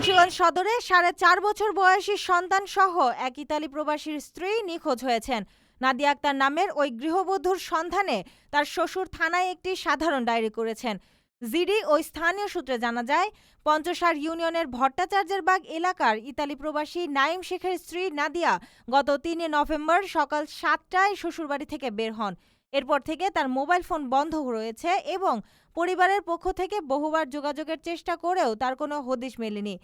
মুন্সিগঞ্জ সদরে সাড়ে চার বছর বয়সী সন্তান সহ এক ইতালি প্রবাসীর স্ত্রী নিখোঁজ হয়েছেন। নাদিয়া আক্তার নামের ওই গৃহবধূর সন্ধানে তার শ্বশুর থানায় একটি সাধারণ ডায়েরি করেছেন। জিডি ওই স্থানীয় সূত্রে জানা যায়, পঞ্চসার ইউনিয়নের ভট্টাচার্যের বাগ এলাকার ইতালি প্রবাসী নাইম শেখের স্ত্রী নাদিয়া গত তিনে নভেম্বর সকাল সাতটায় শ্বশুরবাড়ি থেকে বের হন। এরপর থেকে তার মোবাইল ফোন বন্ধ রয়েছে এবং পরিবারের পক্ষ থেকে বহুবার যোগাযোগের চেষ্টা করেও তার কোনো হদিশ মেলেনি।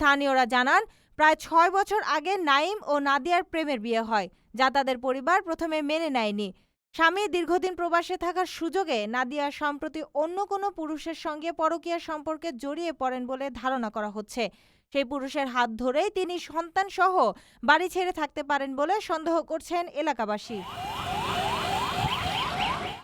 স্থানীয়রা জানান, প্রায় ছয় বছর আগে নাইম ও নাদিয়ার প্রেমের বিয়ে হয়, যা তাদের পরিবার প্রথমে মেনে নেয়নি। স্বামী দীর্ঘদিন প্রবাসে থাকার সুযোগে নাদিয়া সম্প্রতি অন্য কোনো পুরুষের সঙ্গে পরকীয়া সম্পর্কে জড়িয়ে পড়েন বলে ধারণা করা হচ্ছে। সেই পুরুষের হাত ধরেই তিনি সন্তান সহ বাড়ি ছেড়ে থাকতে পারেন বলে সন্দেহ করছেন এলাকাবাসী।